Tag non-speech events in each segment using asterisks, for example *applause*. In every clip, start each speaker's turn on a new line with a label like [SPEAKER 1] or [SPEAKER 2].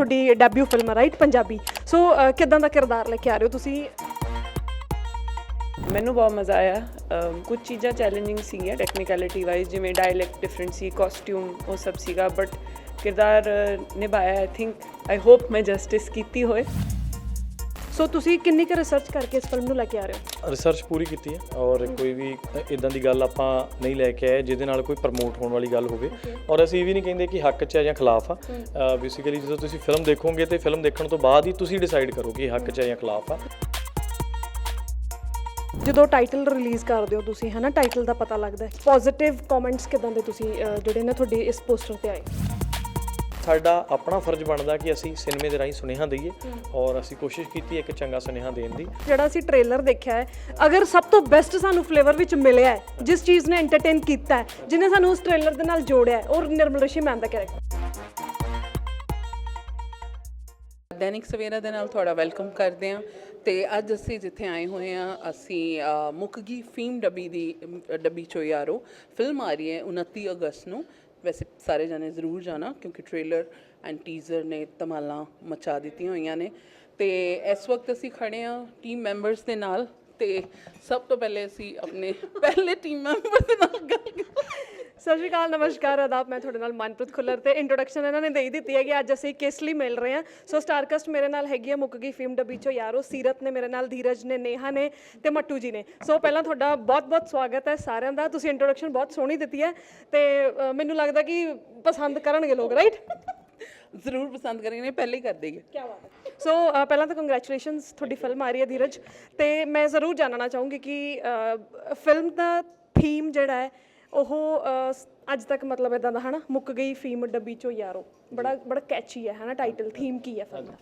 [SPEAKER 1] ਤੁਹਾਡੀ debut film ਹੈ right Punjabi. So uh, ਕਿੱਦਾਂ ਦਾ ਕਿਰਦਾਰ ਲੈ ਕੇ ਆ ਰਹੇ ਹੋ ਤੁਸੀਂ?
[SPEAKER 2] ਮੈਨੂੰ ਬਹੁਤ ਮਜ਼ਾ ਆਇਆ। ਅਮ ਕੁਝ ਚੀਜ਼ਾਂ ਚੈਲੰਜਿੰਗ ਸੀਗੀਆਂ ਟੈਕਨੀਕੈਲਿਟੀ ਵਾਈਜ਼ ਜਿਵੇਂ ਡਾਇਲੈਕਟ ਡਿਫਰੈਂਟ ਸੀ ਕਾਸਟਿਊਮ ਉਹ ਸਭ ਸੀਗਾ ਬਟ ਕਿਰਦਾਰ ਨਿਭਾਇਆ ਆਈ ਥਿੰਕ ਆਈ ਹੋਪ ਮੈਂ ਜਸਟਿਸ ਕੀਤੀ ਹੋਏ।
[SPEAKER 1] ਸੋ ਤੁਸੀਂ ਕਿੰਨੀ ਕੁ ਰਿਸਰਚ ਕਰਕੇ ਇਸ ਫਿਲਮ ਨੂੰ ਲੈ ਕੇ ਆ ਰਹੇ ਹੋ?
[SPEAKER 3] ਰਿਸਰਚ ਪੂਰੀ ਕੀਤੀ ਹੈ ਔਰ ਕੋਈ ਵੀ ਇਦਾਂ ਦੀ ਗੱਲ ਆਪਾਂ ਨਹੀਂ ਲੈ ਕੇ ਆਏ ਜਿਹਦੇ ਨਾਲ ਕੋਈ ਪ੍ਰਮੋਟ ਹੋਣ ਵਾਲੀ ਗੱਲ ਹੋਵੇ। ਔਰ ਅਸੀਂ ਇਹ ਵੀ ਨਹੀਂ ਕਹਿੰਦੇ ਕਿ ਹੱਕ 'ਚ ਹੈ ਜਾਂ ਖਿਲਾਫ ਆ। ਬੇਸਿਕਲੀ ਜਦੋਂ ਤੁਸੀਂ ਫਿਲਮ ਦੇਖੋਗੇ ਤੇ ਫਿਲਮ ਦੇਖਣ ਤੋਂ ਬਾਅਦ ਹੀ ਤੁਸੀਂ ਡਿਸਾਈਡ ਕਰੋ ਕਿ ਹੱਕ 'ਚ ਹੈ ਜਾਂ ਖਿਲਾਫ ਆ।
[SPEAKER 1] ਜਦੋਂ ਟਾਈਟਲ ਰਿਲੀਜ਼ ਕਰਦੇ ਹੋ ਤੁਸੀਂ ਹਨਾ? ਟਾਈਟਲ ਦਾ ਪਤਾ ਲੱਗਦਾ ਹੈ। ਪੋਜ਼ਿਟਿਵ ਕਮੈਂਟਸ ਕਿਦਾਂ ਦੇ ਤੁਸੀਂ ਜਿਹੜੇ ਨੇ ਤੁਹਾਡੇ ਇਸ ਪੋਸਟਰ ਤੇ ਆਏ?
[SPEAKER 3] ਸਾਡਾ ਆਪਣਾ ਫਰਜ਼ ਬਣਦਾ ਕਿ ਅਸੀਂ ਸਿਨੇਮੇ ਦੇ ਰਾਹੀਂ ਸੁਨੇਹਾ ਦਈਏ ਔਰ ਅਸੀਂ ਕੋਸ਼ਿਸ਼ ਕੀਤੀ ਇੱਕ ਚੰਗਾ ਸੁਨੇਹਾ ਦੇਣ ਦੀ।
[SPEAKER 1] ਜਿਹੜਾ ਅਸੀਂ ਟ੍ਰੇਲਰ ਦੇਖਿਆ ਹੈ ਅਗਰ ਸਭ ਤੋਂ ਬੈਸਟ ਸਾਨੂੰ ਫਲੇਵਰ ਵਿੱਚ ਮਿਲਿਆ ਹੈ ਜਿਸ ਚੀਜ਼ ਨੇ ਐਂਟਰਟੇਨ ਕੀਤਾ ਹੈ ਜਿਹਨੇ ਸਾਨੂੰ ਉਸ ਟ੍ਰੇਲਰ ਦੇ ਨਾਲ ਜੋੜਿਆ ਹੈ ਔਰ ਨਿਰਮਲ ਰਿਸ਼ੀ ਮੈਮ ਦਾ ਕੈਰੈਕਟਰ
[SPEAKER 4] ਦੈਨਿਕ ਸਵੇਰਾ ਦੇ ਨਾਲ ਤੁਹਾਡਾ ਵੈਲਕਮ ਕਰਦੇ ਹਾਂ ਤੇ ਅੱਜ ਅਸੀਂ ਜਿੱਥੇ ਆਏ ਹੋਏ ਹਾਂ ਅਸੀਂ ਅ, ਮੁੱਕ ਗਈ ਫੀਮ ਡੱਬੀ ਦੀ ਡੱਬੀ ਚੋ ਯਾਰੋ ਫਿਲਮ ਆ ਰਹੀ ਹੈ 29 ਅਗਸਤ ਨੂੰ। ਵੈਸੇ ਸਾਰੇ ਜਾਣੇ ਜ਼ਰੂਰ ਜਾਣਾ ਕਿਉਂਕਿ ਟ੍ਰੇਲਰ ਐਂਡ ਟੀਜ਼ਰ ਨੇ ਧਮਾਲਾਂ ਮਚਾ ਦਿੱਤੀਆਂ ਹੋਈਆਂ ਨੇ। ਤੇ ਇਸ ਵਕਤ ਅਸੀਂ ਖੜੇ ਹਾਂ ਟੀਮ ਮੈਂਬਰਸ ਦੇ ਨਾਲ ਤੇ ਸਭ ਤੋਂ ਪਹਿਲੇ ਅਸੀਂ ਆਪਣੇ ਪਹਿਲੇ ਟੀਮ ਮੈਂਬਰ ਦੇ ਨਾਲ ਗੱਲ
[SPEAKER 1] ਸਤਿ ਸ਼੍ਰੀ ਅਕਾਲ ਨਮਸਕਾਰ ਆਦਾਬ। ਮੈਂ ਤੁਹਾਡੇ ਨਾਲ ਮਨਪ੍ਰੀਤ ਖੁੱਲਰ ਤੇ ਇੰਟਰੋਡਕਸ਼ਨ ਇਹਨਾਂ ਨੇ ਦੇ ਹੀ ਦਿੱਤੀ ਹੈ ਕਿ ਅੱਜ ਅਸੀਂ ਕਿਸ ਲਈ ਮਿਲ ਰਹੇ ਹਾਂ? ਸੋ ਸਟਾਰਕਸਟ ਮੇਰੇ ਨਾਲ ਹੈਗੀ ਹੈ ਮੁੱਕ ਗਈ ਫਿਲਮ ਡੱਬੀ ਚੋਂ ਯਾਰੋ। ਸੀਰਤ ਨੇ ਮੇਰੇ ਨਾਲ ਧੀਰਜ ਨੇ ਨੇਹਾ ਨੇ ਤੇ ਮੱਟੂ ਜੀ ਨੇ। ਸੋ ਪਹਿਲਾਂ ਤੁਹਾਡਾ ਬਹੁਤ-ਬਹੁਤ ਸਵਾਗਤ ਹੈ ਸਾਰਿਆਂ ਦਾ। ਤੁਸੀਂ ਇੰਟਰੋਡਕਸ਼ਨ ਬਹੁਤ ਸੋਹਣੀ ਦਿੱਤੀ ਹੈ ਤੇ ਅ, ਮੈਨੂੰ ਲੱਗਦਾ ਕਿ ਪਸੰਦ ਕਰਨਗੇ ਲੋਕ ਰਾਈਟ
[SPEAKER 4] ਜ਼ਰੂਰ ਪਸੰਦ ਕरेंगे ਪਹਿਲੇ ਹੀ ਕਰ ਦੇਗੇ
[SPEAKER 1] ਕੀ ਬਾਤ ਹੈ। ਸੋ ਅ, ਪਹਿਲਾਂ ਤਾਂ ਕੰਗ੍ਰੈਚੁਲੇਸ਼ਨਸ ਤੁਹਾਡੀ ਫਿਲਮ ਆ ਰਹੀ ਹੈ ਧੀਰਜ। ਤੇ ਮੈਂ ਜ਼ਰੂਰ ਜਾਣਨਾ ਚਾਹੂੰਗੀ ਕਿ ਫਿਲਮ ਦਾ ਥੀਮ ਜਿਹੜਾ ਹੈ ਉਹ ਅੱਜ ਤੱਕ ਮਤਲਬ ਇਦਾਂ ਦਾ ਹਨਾ ਮੁੱਕ ਗਈ ਫੀਮ ਡੱਬੀ ਚੋਂ ਯਾਰੋ। ਬੜਾ ਬੜਾ ਕੈਚੀ ਹੈ ਹਨਾ ਟਾਈਟਲ ਥੀਮ ਕੀ ਹੈ ਫਿਲਮ ਦਾ?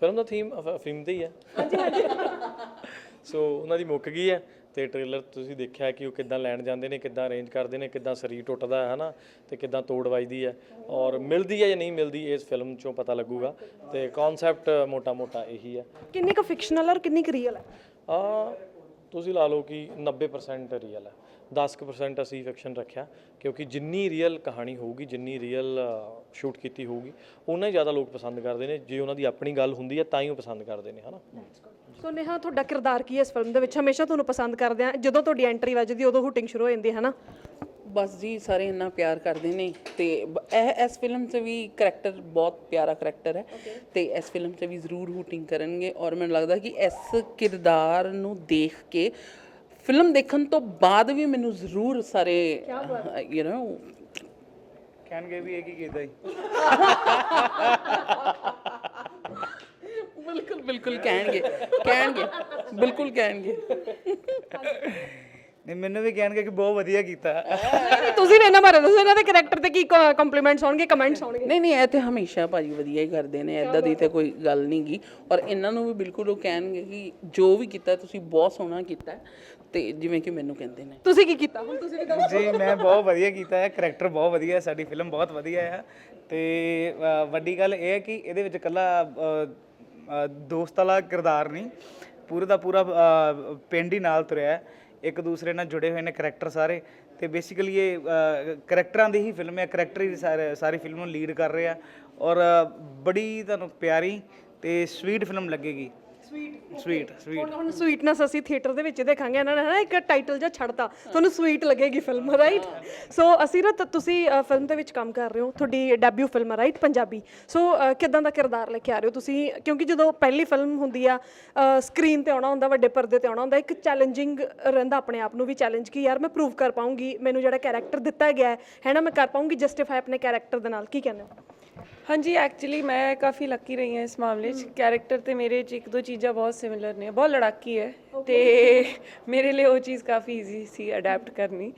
[SPEAKER 3] ਫਿਲਮ ਦਾ ਥੀਮ ਫਿਲਮ ਤੇ ਹੀ ਹੈ। ਹਾਂਜੀ ਹਾਂਜੀ। *laughs* ਸੋ ਉਹਨਾਂ ਦੀ ਮੁੱਕ ਗਈ ਹੈ ਤੇ ਟ੍ਰੇਲਰ ਤੁਸੀਂ ਦੇਖਿਆ ਕਿ ਉਹ ਕਿੱਦਾਂ ਲੈਣ ਜਾਂਦੇ ਨੇ ਕਿੱਦਾਂ ਅਰੇਂਜ ਕਰਦੇ ਨੇ ਕਿੱਦਾਂ ਸਰੀਰ ਟੁੱਟਦਾ ਹੈ ਹਨਾ ਤੇ ਕਿੱਦਾਂ ਤੋੜ ਵੱਜਦੀ ਹੈ ਔਰ ਮਿਲਦੀ ਹੈ ਜਾਂ ਨਹੀਂ ਮਿਲਦੀ ਇਸ ਫਿਲਮ ਚੋਂ ਪਤਾ ਲੱਗੂਗਾ। ਤੇ ਕਨਸੈਪਟ ਮੋਟਾ-ਮੋਟਾ ਇਹੀ ਹੈ।
[SPEAKER 1] ਕਿੰਨੀ ਕੁ ਫਿਕਸ਼ਨਲ ਔਰ ਕਿੰਨੀ ਕੁ ਰੀਅਲ ਹੈ?
[SPEAKER 3] ਆ ਤੁਸੀਂ ਲਾ ਲਓ ਕਿ 90% ਰੀਅਲ ਹੈ। 10% ਅਸੀਂ ਫਿਕਸ਼ਨ ਰੱਖਿਆ ਕਿਉਂਕਿ ਜਿੰਨੀ ਰੀਅਲ ਕਹਾਣੀ ਹੋਊਗੀ ਜਿੰਨੀ ਰੀਅਲ ਸ਼ੂਟ ਕੀਤੀ ਹੋਊਗੀ ਉਨਾ ਹੀ ਜ਼ਿਆਦਾ ਲੋਕ ਪਸੰਦ ਕਰਦੇ ਨੇ ਜੇ ਉਹਨਾਂ ਦੀ ਆਪਣੀ ਗੱਲ ਹੁੰਦੀ ਹੈ ਤਾਂ ਹੀ ਉਹ ਪਸੰਦ ਕਰਦੇ ਨੇ ਹਨਾ?
[SPEAKER 1] ਸੋ ਨੇਹਾ ਤੁਹਾਡਾ ਕਿਰਦਾਰ ਕੀ ਹੈ ਇਸ ਫਿਲਮ ਦੇ ਵਿੱਚ? ਹਮੇਸ਼ਾ ਤੁਹਾਨੂੰ ਪਸੰਦ ਕਰਦੇ ਆ ਜਦੋਂ ਤੁਹਾਡੀ ਐਂਟਰੀ ਵੱਜਦੀ ਉਦੋਂ ਹੁਟਿੰਗ ਸ਼ੁਰੂ ਹੋ ਜਾਂਦੀ ਹੈ ਹਨਾ?
[SPEAKER 4] ਬਸ ਜੀ ਸਾਰੇ ਇੰਨਾ ਪਿਆਰ ਕਰਦੇ ਨੇ ਤੇ ਇਹ ਇਸ ਫਿਲਮ 'ਚ ਵੀ ਕਰੈਕਟਰ ਬਹੁਤ ਪਿਆਰਾ ਕਰੈਕਟਰ ਹੈ ਤੇ ਇਸ ਫਿਲਮ 'ਚ ਵੀ ਜ਼ਰੂਰ ਹੂਟਿੰਗ ਕਰਨਗੇ ਔਰ ਮੈਨੂੰ ਲੱਗਦਾ ਕਿ ਇਸ ਕਿਰਦਾਰ ਨੂੰ ਦੇਖ ਕੇ ਫਿਲਮ ਦੇਖਣ ਤੋਂ ਬਾਅਦ ਵੀ ਮੈਨੂੰ ਜ਼ਰੂਰ ਸਾਰੇ ਯੂ نو
[SPEAKER 5] ਕਹਿਣਗੇ ਵੀ ਇਹ ਕੀ ਕੀਤਾ ਜੀ?
[SPEAKER 4] ਬਿਲਕੁਲ ਬਿਲਕੁਲ ਕਹਿਣਗੇ ਕਹਿਣਗੇ ਬਿਲਕੁਲ ਕਹਿਣਗੇ।
[SPEAKER 5] ਨਹੀਂ ਮੈਨੂੰ ਵੀ ਕਹਿਣਗੇ ਕਿ ਬਹੁਤ ਵਧੀਆ ਕੀਤਾ।
[SPEAKER 1] ਨਹੀਂ, ਤੁਸੀਂ ਵੀ ਇਹਨਾਂ ਬਾਰੇ ਦੱਸੋ ਇਹਨਾਂ ਦੇ ਕੈਰੈਕਟਰ ਤੇ ਕੀ ਕੰਪਲੀਮੈਂਟਸ ਹੋਣਗੇ ਕਮੈਂਟਸ ਹੋਣਗੇ
[SPEAKER 4] ਨਹੀਂ ਨਹੀਂ ਇਹ ਤੇ ਹਮੇਸ਼ਾ ਭਾਜੀ ਵਧੀਆ ਹੀ ਕਰਦੇ ਨੇ ਐਦਾਂ ਦੀ ਤੇ ਕੋਈ ਗੱਲ ਨਹੀਂ ਗੀ। ਔਰ ਇਹਨਾਂ ਨੂੰ ਵੀ ਬਿਲਕੁਲ ਉਹ ਕਹਿਣਗੇ ਕਿ ਜੋ ਵੀ ਕੀਤਾ ਤੁਸੀਂ ਬਹੁਤ ਸੋਹਣਾ ਕੀਤਾ ਹੈ। ਤੇ ਜਿਵੇਂ ਕਿ ਮੈਨੂੰ ਕਹਿੰਦੇ ਨੇ।
[SPEAKER 1] ਤੁਸੀਂ ਕੀ ਕੀਤਾ? ਹੁਣ ਤੁਸੀਂ ਵੀ ਦੱਸੋ।
[SPEAKER 5] ਜੀ ਮੈਂ ਬਹੁਤ ਵਧੀਆ ਕੀਤਾ ਹੈ ਕਰੈਕਟਰ ਬਹੁਤ ਵਧੀਆ ਹੈ ਸਾਡੀ ਫਿਲਮ ਬਹੁਤ ਵਧੀਆ ਹੈ। ਤੇ ਅ, ਵੱਡੀ ਗੱਲ ਇਹ ਹੈ ਕਿ ਇਹਦੇ ਵਿੱਚ ਕੱਲਾ ਦੋਸਤ ਵਾਲਾ ਕਿਰਦਾਰ ਨਹੀਂ ਪੂਰੇ ਦਾ ਪੂਰਾ ਅ, ਪਿੰਡ ਹੀ ਨਾਲ ਤੁਰਿਆ ਹੈ। ਇੱਕ ਦੂਸਰੇ ਨਾਲ ਜੁੜੇ ਹੋਏ ਨੇ ਕਰੈਕਟਰ ਸਾਰੇ ਤੇ ਬੇਸਿਕਲੀ ਇਹ ਅ, ਕਰੈਕਟਰਾਂ ਦੀ ਹੀ ਫਿਲਮ ਹੈ ਕਰੈਕਟਰ ਹੀ ਸਾਰੇ- ਸਾਰੀ ਫਿਲਮ ਨੂੰ ਲੀਡ ਕਰ ਰਿਹਾ। ਔਰ ਬੜੀ ਤੁਹਾਨੂੰ ਪਿਆਰੀ ਤੇ ਸਵੀਟ ਫਿਲਮ ਲੱਗੇਗੀ। ਸਵੀਟ ਸਵੀਟ ਸਵੀਟ
[SPEAKER 1] ਹੁਣ ਹੁਣ ਸਵੀਟਨੈਸ ਅਸੀਂ ਥੀਏਟਰ ਦੇ ਵਿੱਚ ਦੇਖਾਂਗੇ ਇਹਨਾਂ ਨੇ ਹਨਾ ਇੱਕ ਟਾਈਟਲ ਜਿਹਾ ਛੱਡਤਾ ਤੁਹਾਨੂੰ ਸਵੀਟ ਲੱਗੇਗੀ ਫਿਲਮ ਰਾਈਟ ਸੋ ਅਸੀਂ ਨਾ ਤ- ਤੁਸੀਂ ਫਿਲਮ ਦੇ ਵਿੱਚ ਕੰਮ ਕਰ ਰਹੇ ਹੋ ਤੁਹਾਡੀ ਡੈਬਿਊ ਫਿਲਮ ਹੈ ਰਾਈਟ ਪੰਜਾਬੀ। ਸੋ ਕਿਦਾਂ ਦਾ ਕਿਰਦਾਰ ਲੈ ਕੇ ਆ ਰਹੇ ਹੋ ਤੁਸੀਂ? ਕਿਉਂਕਿ ਜਦੋਂ ਪਹਿਲੀ ਫਿਲਮ ਹੁੰਦੀ ਆ ਸਕਰੀਨ ਤੇ ਆਉਣਾ ਹੁੰਦਾ ਵੱਡੇ ਪਰਦੇ ਤੇ ਆਉਣਾ ਹੁੰਦਾ ਇੱਕ ਚੈਲੰਜਿੰਗ ਰਹਿੰਦਾ ਆਪਣੇ ਆਪ ਨੂੰ ਵੀ ਚੈਲੰਜ ਕਿ ਯਾਰ ਮੈਂ ਪ੍ਰੂਵ ਕਰ ਪਾਉਂਗੀ ਮੈਨੂੰ ਜਿਹੜਾ ਕੈਰੈਕਟਰ ਦਿੱਤਾ ਗਿਆ ਹੈ ਹੈ ਨਾ ਮੈਂ ਕਰ ਪਾਉਂਗੀ ਜਸਟੀਫਾਈ ਆਪਣੇ ਕੈਰੈਕਟਰ ਦੇ ਨਾਲ। ਕੀ ਕਹਿੰਦੇ ਹੋ?
[SPEAKER 2] ਹਾਂਜੀ ਐਕਚੁਅਲੀ ਮੈਂ ਕਾਫੀ ਲੱਕੀ ਰਹੀ ਹਾਂ ਇਸ ਮਾਮਲੇ 'ਚ। ਕੈਰੈਕਟਰ ਤੇ ਮੇਰੇ 'ਚ ਇੱਕ ਦੋ ਚੀਜ਼ਾਂ ਬਹੁਤ ਸਿਮਿਲਰ ਨੇ। ਬਹੁਤ ਲੜਾਕੀ ਹੈ। ਤੇ ਮੇਰੇ ਲਈ ਉਹ ਚੀਜ਼ ਕਾਫੀ ਈਜ਼ੀ ਸੀ ਅਡਾਪਟ ਕਰਨੀ।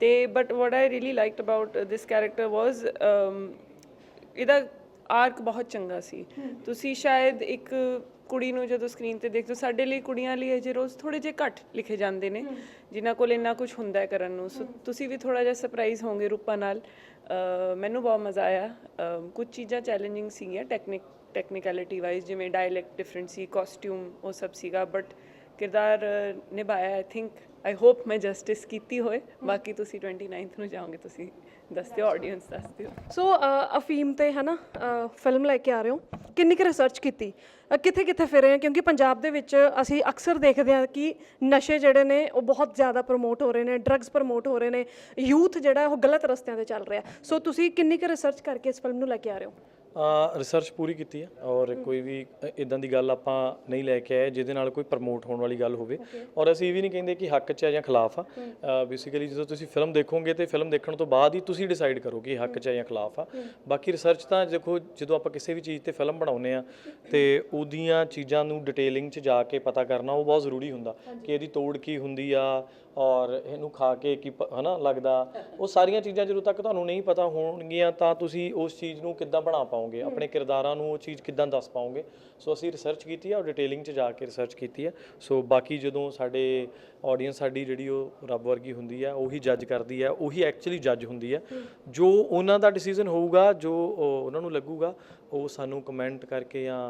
[SPEAKER 2] ਤੇ but what I really liked about this character was ਇਹਦਾ ਆਰਕ ਬਹੁਤ ਚੰਗਾ ਸੀ। ਤੁਸੀਂ ਸ਼ਾਇਦ ਇੱਕ ਕੁੜੀ ਨੂੰ ਜਦੋਂ ਸਕਰੀਨ ਤੇ ਦੇਖਦੇ ਹੋ ਸਾਡੇ ਲਈ ਕੁੜੀਆਂ ਲਈ ਅਜੇ ਰੋਜ਼ ਥੋੜੇ ਜਿਹੇ ਘੱਟ ਲਿਖੇ ਜਾਂਦੇ ਨੇ। ਜਿਨ੍ਹਾਂ ਕੋਲ ਇੰਨਾ ਕੁਝ ਹੁੰਦਾ ਹੈ ਕਰਨ ਨੂੰ। ਸੋ ਤੁਸੀਂ ਵੀ ਥੋੜਾ ਜਿਹਾ ਸਰਪ੍ਰਾਈਜ਼ ਹੋਵੋਗੇ ਰੂਪਾ ਨਾਲ। ਮੈਨੂੰ ਬਹੁਤ ਮਜ਼ਾ ਆਇਆ। ਕੁਝ ਚੀਜ਼ਾਂ ਚੈਲੰਜਿੰਗ ਸੀਗੀਆਂ ਟੈਕਨਿਕ ਟੈਕਨੀਕੈਲਿਟੀ ਵਾਈਜ਼ ਜਿਵੇਂ ਡਾਇਲੈਕਟ ਡਿਫਰੈਂਟ ਸੀ ਕਾਸਟਿਊਮ ਉਹ ਸਭ ਸੀਗਾ ਬਟ ਕਿਰਦਾਰ ਨਿਭਾਇਆ ਆਈ ਥਿੰਕ ਆਈ ਹੋਪ ਮੈਂ ਜਸਟਿਸ ਕੀਤੀ ਹੋਏ। ਬਾਕੀ ਤੁਸੀਂ 29th ਨੂੰ ਜਾਓਗੇ, ਤੁਸੀਂ ਦੱਸ ਦਿਓ ਆਡੀਅנס ਦੱਸ ਦਿਓ
[SPEAKER 1] ਸੋ ਅਫੀਮ ਤੇ ਹੈ ਨਾ ਫਿਲਮ ਲੈ ਕੇ ਆ ਰਹੇ ਹੋ। ਕਿੰਨੀ ਕੁ ਰਿਸਰਚ ਕੀਤੀ? ਕਿੱਥੇ ਕਿੱਥੇ ਫਿਰੇ ਆ ਕਿਉਂਕਿ ਪੰਜਾਬ ਦੇ ਵਿੱਚ ਅਸੀਂ ਅਕਸਰ ਦੇਖਦੇ ਹਾਂ ਕਿ ਨਸ਼ੇ ਜਿਹੜੇ ਨੇ, ਉਹ ਬਹੁਤ ਜ਼ਿਆਦਾ ਪ੍ਰਮੋਟ ਹੋ ਰਹੇ ਨੇ ਡਰੱਗਸ ਪ੍ਰਮੋਟ ਹੋ ਰਹੇ ਨੇ। ਯੂਥ ਜਿਹੜਾ, ਉਹ ਗਲਤ ਰਸਤਿਆਂ ਤੇ ਚੱਲ ਰਿਹਾ। ਸੋ ਤੁਸੀਂ ਕਿੰਨੀ ਕੁ ਰਿਸਰਚ ਕਰਕੇ ਇਸ ਫਿਲਮ ਨੂੰ ਲੈ ਕੇ ਆ ਰਹੇ ਹੋ?
[SPEAKER 3] ਰਿਸਰਚ ਪੂਰੀ ਕੀਤੀ ਹੈ ਔਰ ਕੋਈ ਵੀ ਇਦਾਂ ਦੀ ਗੱਲ ਆਪਾਂ ਨਹੀਂ ਲੈ ਕੇ ਆਏ ਜਿਹਦੇ ਨਾਲ ਕੋਈ ਪ੍ਰਮੋਟ ਹੋਣ ਵਾਲੀ ਗੱਲ ਹੋਵੇ। ਔਰ ਅਸੀਂ ਇਹ ਵੀ ਨਹੀਂ ਕਹਿੰਦੇ ਕਿ ਹੱਕ 'ਚ ਹੈ ਜਾਂ ਖਿਲਾਫ ਆ। ਬੇਸਿਕਲੀ ਜਦੋਂ ਤੁਸੀਂ ਫਿਲਮ ਦੇਖੋਗੇ ਤੇ ਫਿਲਮ ਦੇਖਣ ਤੋਂ ਬਾਅਦ ਹੀ ਤੁਸੀਂ ਡਿਸਾਈਡ ਕਰੋ ਕਿ ਹੱਕ 'ਚ ਹੈ ਜਾਂ ਖਿਲਾਫ ਆ। ਬਾਕੀ ਰਿਸਰਚ ਤਾਂ ਦੇਖੋ ਜਦੋਂ ਆਪਾਂ ਕਿਸੇ ਵੀ ਚੀਜ਼ ਤੇ ਫਿਲਮ ਬਣਾਉਂਦੇ ਆ ਤੇ ਉਹਦੀਆਂ ਚੀਜ਼ਾਂ ਨੂੰ ਡਿਟੇਲਿੰਗ 'ਚ ਜਾ ਕੇ ਪਤਾ ਕਰਨਾ ਉਹ ਬਹੁਤ ਜ਼ਰੂਰੀ ਹੁੰਦਾ। ਕਿ ਇਹਦੀ ਤੋੜ ਕੀ ਹੁੰਦੀ ਆ ਔਰ ਇਹਨੂੰ ਖਾ ਕੇ ਕੀ ਹਨਾ ਲੱਗਦਾ। ਉਹ ਸਾਰੀਆਂ ਚੀਜ਼ਾਂ ਜਦੋਂ ਤੱਕ ਤੁਹਾਨੂੰ ਨਹੀਂ ਪਤਾ ਹੋਣਗੀਆਂ ਤਾਂ ਤੁਸੀਂ ਉਸ ਚੀਜ਼ ਨੂੰ ਕਿੱਦਾਂ ਬਣਾ ਪਾਓਗੇ ਆਪਣੇ ਕਿਰਦਾਰਾਂ ਨੂੰ ਉਹ ਚੀਜ਼ ਕਿੱਦਾਂ ਦੱਸ ਪਾਓਗੇ ਸੋ ਅਸੀਂ ਰਿਸਰਚ ਕੀਤੀ ਹੈ ਔਰ ਡਿਟੇਲਿੰਗ 'ਚ ਜਾ ਕੇ ਰਿਸਰਚ ਕੀਤੀ ਹੈ ਸੋ ਬਾਕੀ ਜਦੋਂ ਸਾਡੇ ਆਡੀਅנס ਸਾਡੀ ਜਿਹੜੀ ਉਹ ਰੱਬ ਵਰਗੀ ਹੁੰਦੀ ਹੈ ਉਹੀ ਜੱਜ ਕਰਦੀ ਹੈ ਉਹੀ ਐਕਚੁਅਲੀ ਜੱਜ ਹੁੰਦੀ ਹੈ। ਜੋ ਉਹਨਾਂ ਦਾ ਡਿਸੀਜਨ ਹੋਊਗਾ ਜੋ ਉਹ- ਉਹਨਾਂ ਨੂੰ ਲੱਗੂਗਾ ਉਹ ਸਾਨੂੰ ਕਮੈਂਟ ਕਰਕੇ ਜਾਂ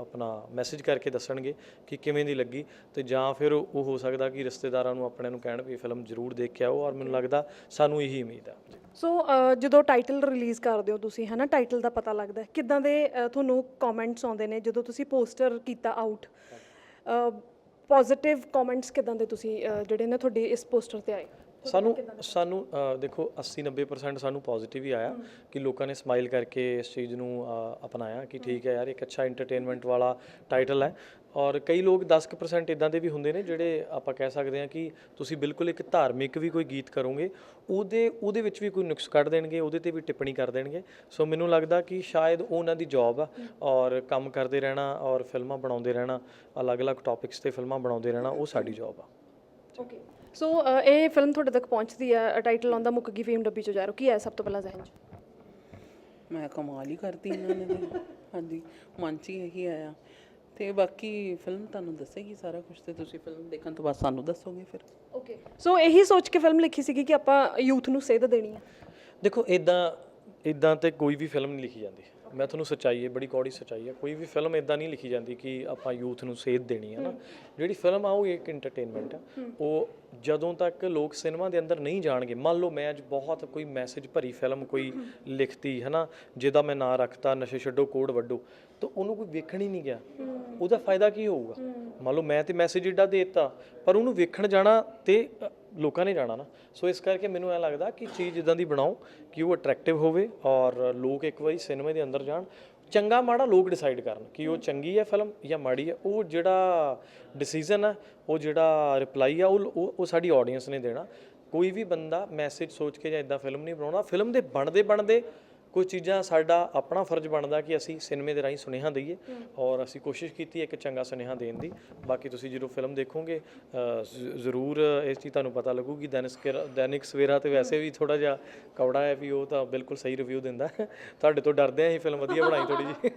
[SPEAKER 3] ਆਪਣਾ ਮੈਸੇਜ ਕਰਕੇ ਦੱਸਣਗੇ ਕਿ ਕਿਵੇਂ ਦੀ ਲੱਗੀ ਤੇ ਜਾਂ ਫਿਰ ਉਹ ਹੋ ਸਕਦਾ ਕਿ ਰਿਸ਼ਤੇਦਾਰਾਂ ਨੂੰ ਆਪਣੇ ਨੂੰ ਕਹਿਣ ਵੀ ਫਿਲਮ ਜ਼ਰੂਰ ਦੇਖ ਕੇ ਆਓ ਔਰ ਮੈਨੂੰ ਲੱਗਦਾ ਸਾਨੂੰ ਇਹੀ ਉਮੀਦ ਆ।
[SPEAKER 1] ਸੋ ਜਦੋਂ ਟਾਈਟਲ ਰਿਲੀਜ਼ ਕਰਦੇ ਹੋ ਤੁਸੀਂ ਹੈ ਨਾ ਟਾਈਟਲ ਦਾ ਪਤਾ ਲੱਗਦਾ ਹੈ, ਕਿੱਦਾਂ ਦੇ ਤੁਹਾਨੂੰ ਕਮੈਂਟਸ ਆਉਂਦੇ ਨੇ ਜਦੋਂ ਤੁਸੀਂ ਪੋਸਟਰ ਕੀਤਾ ਆਊਟ ਪੋਜ਼ਿਟਿਵ ਕਮੈਂਟਸ ਕਿੱਦਾਂ ਦੇ ਤੁਸੀਂ ਜਿਹੜੇ ਨੇ ਤੁਹਾਡੇ ਇਸ ਪੋਸਟਰ ਤੇ ਆਏ?
[SPEAKER 3] ਸਾਨੂੰ ਸਾਨੂੰ ਅ, ਦੇਖੋ 80 90% ਸਾਨੂੰ ਪੋਜ਼ਿਟਿਵ ਹੀ ਆਇਆ ਕਿ ਲੋਕਾਂ ਨੇ ਸਮਾਈਲ ਕਰਕੇ ਇਸ ਚੀਜ਼ ਨੂੰ ਅ, ਅਪਣਾਇਆ ਕਿ ਠੀਕ ਹੈ ਯਾਰ ਇੱਕ ਅੱਛਾ ਐਂਟਰਟੇਨਮੈਂਟ ਵਾਲਾ ਟਾਈਟਲ ਹੈ। ਔਰ ਕਈ ਲੋਕ 10% ਇਦਾਂ ਦੇ ਵੀ ਹੁੰਦੇ ਨੇ ਜਿਹੜੇ ਆਪਾਂ ਕਹਿ ਸਕਦੇ ਹਾਂ ਕਿ ਤੁਸੀਂ ਬਿਲਕੁਲ ਇੱਕ ਧਾਰਮਿਕ ਵੀ ਕੋਈ ਗੀਤ ਕਰੋਗੇ ਉਹਦੇ ਉਹਦੇ ਵਿੱਚ ਵੀ ਕੋਈ ਨੁਕਸ ਕੱਢ ਦੇਣਗੇ ਉਹਦੇ ਤੇ ਵੀ ਟਿੱਪਣੀ ਕਰ ਦੇਣਗੇ। ਸੋ ਮੈਨੂੰ ਲੱਗਦਾ ਕਿ ਸ਼ਾਇਦ ਉਹ ਉਹਨਾਂ ਦੀ ਜੌਬ ਆ ਔਰ ਕੰਮ ਕਰਦੇ ਰਹਿਣਾ ਔਰ ਫਿਲਮਾਂ ਬਣਾਉਂਦੇ ਰਹਿਣਾ ਅਲੱਗ-ਅਲੱਗ ਟੌਪਿਕਸ ਤੇ ਫਿਲਮਾਂ ਬਣਾਉਂਦੇ ਰਹਿਣਾ ਉਹ ਸਾਡੀ ਜੌਬ ਆ।
[SPEAKER 1] ਓਕੇ ਸੋ ਇਹ ਫਿਲਮ ਤੁਹਾਡੇ ਤੱਕ ਪਹੁੰਚਦੀ ਹੈ ਟਾਈਟਲ ਆਉਂਦਾ ਮੁੱਕ ਗਈ ਫੇਮ ਡੱਬੀ ਚੋਂ ਜਾ ਰਹੋ ਕੀ ਹੈ ਸਭ ਤੋਂ ਪਹਿਲਾਂ ਜ਼ਿਹਨ 'ਚ?
[SPEAKER 4] ਮੈਂ ਕਮਾਲ ਹੀ ਕਰਤੀ ਇਹਨਾਂ ਨੇ। ਹਾਂਜੀ ਮਨ 'ਚ ਹੀ ਇਹੀ ਆਇਆ। ਤੇ ਬਾਕੀ ਫਿਲਮ ਤੁਹਾਨੂੰ ਦੱਸੇਗੀ ਸਾਰਾ ਕੁਝ ਤੇ ਤੁਸੀਂ ਫਿਲਮ ਦੇਖਣ ਤੋਂ ਬਾਅਦ ਸਾਨੂੰ ਦੱਸੋਗੇ ਫਿਰ।
[SPEAKER 1] ਓਕੇ ਸੋ ਇਹੀ ਸੋਚ ਕੇ ਫਿਲਮ ਲਿਖੀ ਸੀਗੀ ਕਿ ਆਪਾਂ ਯੂਥ ਨੂੰ ਸੇਧ ਦੇਣੀ ਹੈ।
[SPEAKER 3] ਦੇਖੋ ਇਦਾਂ ਇਦਾਂ ਤੇ ਕੋਈ ਵੀ ਫਿਲਮ ਨਹੀਂ ਲਿਖੀ ਜਾਂਦੀ। ਮੈਂ ਤੁਹਾਨੂੰ ਸੱਚਾਈ ਹੈ ਬੜੀ ਕੌੜੀ ਸੱਚਾਈ ਹੈ। ਕੋਈ ਵੀ ਫਿਲਮ ਇਦਾਂ ਨਹੀਂ ਲਿਖੀ ਜਾਂਦੀ ਕਿ ਆਪਾਂ ਯੂਥ ਨੂੰ ਸੇਧ ਦੇਣੀ ਹੈ ਨਾ। ਜਿਹੜੀ ਫਿਲਮ ਆ ਉਹ ਇੱਕ ਐਂਟਰਟੇਨਮੈਂਟ ਆ ਉਹ ਜਦੋਂ ਤੱਕ ਲੋਕ ਸਿਨੇਮਾ ਦੇ ਅੰਦਰ ਨਹੀਂ ਜਾਣਗੇ ਮੰਨ ਲਓ ਮੈਂ ਅੱਜ ਬਹੁਤ ਕੋਈ ਮੈਸੇਜ ਭਰੀ ਫਿਲਮ ਕੋਈ ਲਿਖਤੀ ਹੈ ਨਾ ਜਿਹਦਾ ਮੈਂ ਨਾਂ ਰੱਖਤਾ ਨਸ਼ੇ ਛੱਡੋ ਕੋਡ ਵੱਡੋ ਤਾਂ ਉਹਨੂੰ ਕੋਈ ਵੇਖਣ ਹੀ ਨਹੀਂ ਗਿਆ। ਉਹਦਾ ਫਾਇਦਾ ਕੀ ਹੋਊਗਾ? ਮੰਨ ਲਓ ਮੈਂ ਤੇ ਮੈਸੇਜ ਏਡਾ ਦੇ ਦਿੱਤਾ ਪਰ ਉਹਨੂੰ ਵੇਖਣ ਜਾਣਾ ਤੇ ਲੋਕਾਂ ਨੇ ਜਾਣਾ ਨਾ। ਸੋ ਇਸ ਕਰਕੇ ਮੈਨੂੰ ਐ ਲੱਗਦਾ ਕਿ ਚੀਜ਼ ਇਦਾਂ ਦੀ ਬਣਾਓ ਕਿ ਉਹ ਅਟਰੈਕਟਿਵ ਹੋਵੇ ਔਰ ਲੋਕ ਇੱਕ ਵਾਰੀ ਸਿਨੇਮੇ ਦੇ ਅੰਦਰ ਜਾਣ। ਚੰਗਾ ਮਾੜਾ ਲੋਕ ਡਿਸਾਈਡ ਕਰਨ ਕਿ ਉਹ ਚੰਗੀ ਹੈ ਫਿਲਮ ਜਾਂ ਮਾੜੀ ਹੈ। ਉਹ ਜਿਹੜਾ ਡਿਸੀਜਨ ਹੈ ਉਹ ਜਿਹੜਾ ਰਿਪਲਾਈ ਆ, ਉਹ ਉਹ- ਉਹ ਸਾਡੀ ਆਡੀਅנס ਨੇ ਦੇਣਾ। ਕੋਈ ਵੀ ਬੰਦਾ ਮੈਸੇਜ ਸੋਚ ਕੇ ਜਾਂ ਇਦਾਂ ਫਿਲਮ ਨਹੀਂ ਬਣਾਉਣਾ। ਫਿਲਮ ਦੇ ਬਣਦੇ ਬਣਦੇ ਕੁਝ ਚੀਜ਼ਾਂ ਸਾਡਾ ਆਪਣਾ ਫਰਜ਼ ਬਣਦਾ ਕਿ ਅਸੀਂ ਸਿਨੇਮੇ ਦੇ ਰਾਹੀਂ ਸੁਨੇਹਾ ਦਈਏ ਔਰ ਅਸੀਂ ਕੋਸ਼ਿਸ਼ ਕੀਤੀ ਇੱਕ ਚੰਗਾ ਸੁਨੇਹਾ ਦੇਣ ਦੀ। ਬਾਕੀ ਤੁਸੀਂ ਜਦੋਂ ਫਿਲਮ ਦੇਖੋਗੇ ਜ਼ਰੂਰ ਇਸ ਚੀਜ਼ ਤੁਹਾਨੂੰ ਪਤਾ ਲੱਗੂਗੀ। ਦੈਨਿਕ ਦੈਨਿਕ ਸਵੇਰਾ ਤੇ ਵੈਸੇ ਵੀ ਥੋੜਾ ਜਿਹਾ ਕੌੜਾ ਹੈ ਵੀ ਉਹ ਤਾਂ ਬਿਲਕੁਲ ਸਹੀ ਰਿਵਿਊ ਦਿੰਦਾ। ਤੁਹਾਡੇ ਤੋਂ ਡਰਦੇ ਆ ਇਹ ਫਿਲਮ ਵਧੀਆ ਬਣਾਈ ਥੋੜੀ ਜੀ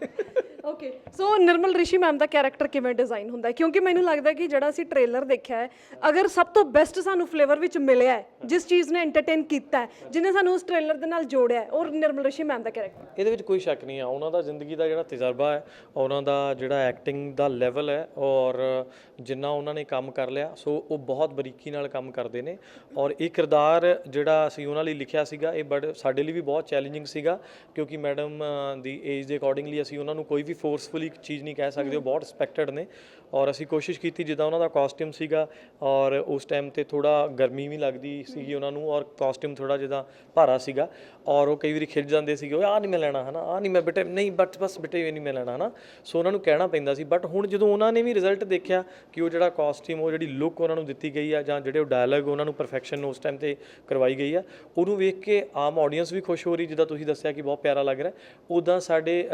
[SPEAKER 1] okay so Nirmal Rishi ma'am ਦਾ ਕੈਰੈਕਟਰ ਕਿਵੇਂ ਡਿਜ਼ਾਈਨ ਹੁੰਦਾ ਹੈ? ਕਿਉਂਕਿ ਮੈਨੂੰ ਲੱਗਦਾ ਕਿ ਜਿਹੜਾ ਅਸੀਂ ਟ੍ਰੇਲਰ ਦੇਖਿਆ ਹੈ, ਅਗਰ ਸਭ ਤੋਂ ਬੈਸਟ ਸਾਨੂੰ ਫਲੇਵਰ ਵਿੱਚ ਮਿਲਿਆ ਹੈ, ਜਿਸ ਚੀਜ਼ ਨੇ ਐਂਟਰਟੇਨ ਕੀਤਾ ਹੈ ਜਿਹਨੇ ਸਾਨੂੰ ਉਸ ਟ੍ਰੇਲਰ ਦੇ ਨਾਲ ਜੋੜਿਆ ਹੈ, ਉਹ ਨਿਰਮਲ ਰਿਸ਼ੀ ਮੈਮ ਦਾ ਕੈਰੈਕਟਰ
[SPEAKER 3] ਇਹਦੇ ਵਿੱਚ ਕੋਈ ਸ਼ੱਕ ਨਹੀਂ ਆ। ਉਹਨਾਂ ਦਾ ਜ਼ਿੰਦਗੀ ਦਾ ਜਿਹੜਾ ਤਜਰਬਾ ਹੈ, ਉਹਨਾਂ ਦਾ ਜਿਹੜਾ ਐਕਟਿੰਗ ਦਾ ਲੈਵਲ ਹੈ, ਔਰ ਜਿੰਨਾ ਉਹਨਾਂ ਨੇ ਕੰਮ ਕਰ ਲਿਆ, ਸੋ ਉਹ ਬਹੁਤ ਬਰੀਕੀ ਨਾਲ ਕੰਮ ਕਰਦੇ ਨੇ। ਔਰ ਇਹ ਕਿਰਦਾਰ ਜਿਹੜਾ ਅਸੀਂ ਉਹਨਾਂ ਲਈ ਲਿਖਿਆ ਸੀਗਾ, ਇਹ ਬੜ, ਸਾਡੇ ਲਈ ਵੀ ਬਹੁਤ ਚੈਲੰਜਿੰਗ ਸੀਗਾ, ਕਿਉਂਕਿ ਮੈਡਮ ਦੀ ਏਜ ਦੇ ਅਕੋਰਡਿੰਗਲੀ ਅਸੀਂ ਉਹਨਾਂ ਨੂੰ ਕੋਈ ਵੀ ਫੋਰਸਫੁਲੀ ਚੀਜ਼ ਨਹੀਂ ਕਹਿ ਸਕਦੇ ਉਹ ਬਹੁਤ ਰਿਸਪੈਕਟਡ ਨੇ। ਔਰ ਅਸੀਂ ਕੋਸ਼ਿਸ਼ ਕੀਤੀ ਜਿੱਦਾਂ ਉਹਨਾਂ ਦਾ ਕਾਸਟਿਊਮ ਸੀਗਾ ਔਰ ਉਸ ਟਾਈਮ ਤੇ ਥੋੜਾ ਗਰਮੀ ਵੀ ਲੱਗਦੀ ਸੀਗੀ ਉਹਨਾਂ ਨੂੰ ਔਰ ਕਾਸਟਿਊਮ ਥੋੜਾ ਜਿੱਦਾਂ ਭਾਰਾ ਸੀਗਾ ਔਰ ਉਹ ਕਈ ਵਾਰੀ ਖਿੱਚ ਜਾਂਦੇ ਸੀਗੇ ਉਹ ਆ ਨਹੀਂ ਮੈਂ ਲੈਣਾ, ਹਨਾ? ਆ ਨਹੀਂ ਮੈਂ, ਬੇਟੇ, ਨਹੀਂ ਬਟ ਬਸ ਬੇਟੇ, ਇਹ ਨਹੀਂ ਮੈਂ ਲੈਣਾ, ਹਨਾ? ਸੋ ਉਹਨਾਂ ਨੂੰ ਕਹਿਣਾ ਪੈਂਦਾ ਸੀ ਬਟ ਹੁਣ ਜਦੋਂ ਉਹਨਾਂ ਨੇ ਵੀ ਰਿਜ਼ਲਟ ਦੇਖਿਆ ਕਿ ਉਹ ਜਿਹੜਾ ਕਾਸਟਿਊਮ ਉਹ ਜਿਹੜੀ ਲੁੱਕ ਉਹਨਾਂ ਨੂੰ ਦਿੱਤੀ ਗਈ ਆ ਜਾਂ ਜਿਹੜੇ ਉਹ ਡਾਇਲੌਗ ਉਹਨਾਂ ਨੂੰ ਪਰਫੈਕਸ਼ਨ ਉਸ ਟਾਈਮ ਤੇ ਕਰਵਾਈ ਗਈ ਆ, ਉਹਨੂੰ ਵੇਖ ਕੇ ਆਮ ਆਡੀਅנס ਵੀ ਖੁਸ਼ ਹੋ ਰਹੀ, ਜਿੱਦਾਂ ਤੁਸੀਂ ਦੱਸਿਆ ਕਿ ਬਹੁਤ ਪਿਆਰਾ ਲੱਗ ਰਿਹਾ। ਉਦਾਂ ਸਾਡੇ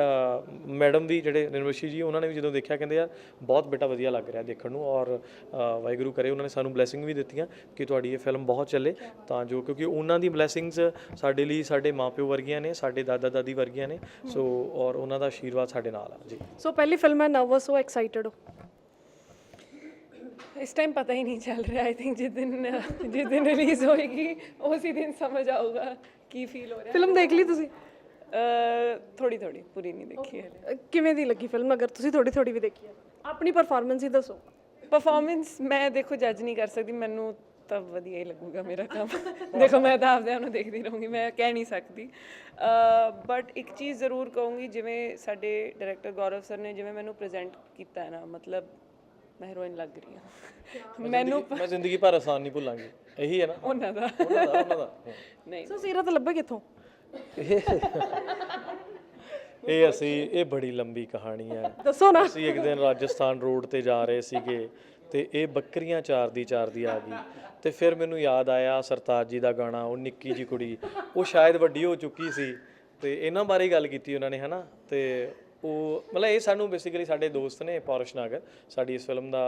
[SPEAKER 3] ਮੈਡਮ ਵੀ ਜਿਹੜੇ ਨਿਰਵਸ਼ੀ ਜੀ, ਉਹਨਾਂ ਨੇ ਵੀ ਜਦੋਂ ਦੇਖਿਆ, ਕਹਿੰਦੇ ਯਾਰ ਬਹੁਤ ਬੇਟਾ ਵਧੀਆ ਲੱਗ ਰਿਹਾ ਦੇਖਣ ਨੂੰ ਔਰ ਵਾਹਿਗੁਰੂ ਕਰੇ ਉਹਨਾਂ ਨੇ ਸਾਨੂੰ ਬਲੇਸਿੰਗ ਵੀ ਦਿੱਤੀਆਂ ਕਿ ਤੁਹਾਡੀ ਇਹ ਫਿਲਮ ਬਹੁਤ ਚੱਲੇ। ਤਾਂ ਜੋ ਕਿਉਂਕਿ ਉਹਨਾਂ ਦੀ ਬਲੇਸਿੰਗਸ ਸਾਡੇ ਲਈ ਸਾਡੇ ਮਾਪਿਓ ਵਰਗੀਆਂ ਨੇ ਸਾਡੇ ਦਾਦਾ ਦਾਦੀ ਵਰਗੀਆਂ ਨੇ। ਸੋ ਔਰ ਉਹਨਾਂ ਦਾ ਆਸ਼ੀਰਵਾਦ ਸਾਡੇ ਨਾਲ ਆ। ਜੀ।
[SPEAKER 1] ਸੋ ਪਹਿਲੀ ਫਿਲਮ ਹੈ ਨਰਵਸ ਹੋ ਐਕਸਾਈਟਡ ਹੋ।
[SPEAKER 2] ਇਸ ਟਾਈਮ ਪਤਾ ਹੀ ਨਹੀਂ ਚੱਲ ਰਿਹਾ ਆਈ ਥਿੰਕ ਜਿਸ ਦਿਨ ਜਿਸ ਦਿਨ ਰਿਲੀਜ਼ ਹੋਏਗੀ ਉਸੇ ਦਿਨ ਸਮਝ ਆਊਗਾ ਕੀ ਫੀਲ ਹੋ ਰਿਹਾ।
[SPEAKER 1] ਫਿਲਮ ਦੇਖ ਲਈ ਤੁਸੀਂ?
[SPEAKER 2] ਥੋੜੀ ਥੋੜੀ ਪੂਰੀ ਨਹੀਂ ਦੇਖੀ ਹੈ
[SPEAKER 1] ਕਿਵੇਂ ਦੀ ਲੱਗੀ ਫਿਲਮ ਅਗਰ ਤੁਸੀਂ ਥੋੜੀ ਥੋੜੀ ਵੀ ਦੇਖੀ ਹੈ। ਆਪਣੀ ਪਰਫਾਰਮੈਂਸ ਹੀ ਦੱਸੋ।
[SPEAKER 2] ਪਰਫਾਰਮੈਂਸ ਮੈਂ ਦੇਖੋ ਜੱਜ ਨਹੀਂ ਕਰ ਸਕਦੀ ਮੈਨੂੰ ਤਾਂ ਵਧੀਆ ਹੀ ਲੱਗੂਗਾ ਮੇਰਾ ਕੰਮ। ਦੇਖੋ ਮੈਂ ਤਾਂ ਆਪਦੇ ਆਪ ਨੂੰ ਦੇਖਦੀ ਰਹੂੰਗੀ ਮੈਂ ਕਹਿ ਨਹੀਂ ਸਕਦੀ। ਬਟ ਇੱਕ ਚੀਜ਼ ਜ਼ਰੂਰ ਕਹੂੰਗੀ ਜਿਵੇਂ ਸਾਡੇ ਡਾਇਰੈਕਟਰ ਗੌਰਵ ਸਰ ਨੇ ਜਿਵੇਂ ਮੈਨੂੰ ਪ੍ਰੈਜ਼ੈਂਟ ਕੀਤਾ ਹੈ ਨਾ ਮਤਲਬ ਮੈਂ ਹੀਰੋਇਨ ਲੱਗ ਰਹੀ ਹਾਂ। ਮੈਨੂੰ
[SPEAKER 3] ਮੈਂ ਜ਼ਿੰਦਗੀ ਭਰ ਆਸਾਨ ਨਹੀਂ ਭੁੱਲਾਂਗੀ। ਇਹੀ ਹੈ ਨਾ?
[SPEAKER 2] ਉਹਨਾਂ ਦਾ।
[SPEAKER 3] ਉਹਨਾਂ ਦਾ ਉਹਨਾਂ ਦਾ।
[SPEAKER 2] ਨਹੀਂ।
[SPEAKER 1] ਸੋ ਸੀਰਤ ਲੱਭੇ ਕਿੱਥੋਂ? *laughs*
[SPEAKER 3] ਇਹ ਅਸੀਂ ਇਹ ਬੜੀ ਲੰਬੀ ਕਹਾਣੀ ਹੈ। *laughs*
[SPEAKER 1] ਦੱਸੋ ਨਾ।
[SPEAKER 3] ਅਸੀਂ ਇੱਕ ਦਿਨ ਰਾਜਸਥਾਨ ਰੋਡ ਤੇ ਜਾ ਰਹੇ ਸੀਗੇ ਤੇ ਇਹ ਬੱਕਰੀਆਂ ਚਾਰ ਦੀ ਚਾਰ ਦੀ ਆ ਗਈ। ਤੇ ਫਿਰ ਮੈਨੂੰ ਯਾਦ ਆਇਆ ਸਰਤਾਜ ਜੀ ਦਾ ਗਾਣਾ ਉਹ ਨਿੱਕੀ ਜੀ ਕੁੜੀ ਉਹ ਸ਼ਾਇਦ ਵੱਡੀ ਹੋ ਚੁੱਕੀ ਸੀ। ਤੇ ਇਹਨਾਂ ਬਾਰੇ ਗੱਲ ਕੀਤੀ ਉਹਨਾਂ ਨੇ ਹਨਾ? ਤੇ ਉਹ ਮਤਲਬ ਇਹ ਸਾਨੂੰ ਬੇਸਿਕਲੀ ਸਾਡੇ ਦੋਸਤ ਨੇ ਪੌਰਸ਼ ਨਾਗਰ ਸਾਡੀ ਇਸ ਫਿਲਮ ਦਾ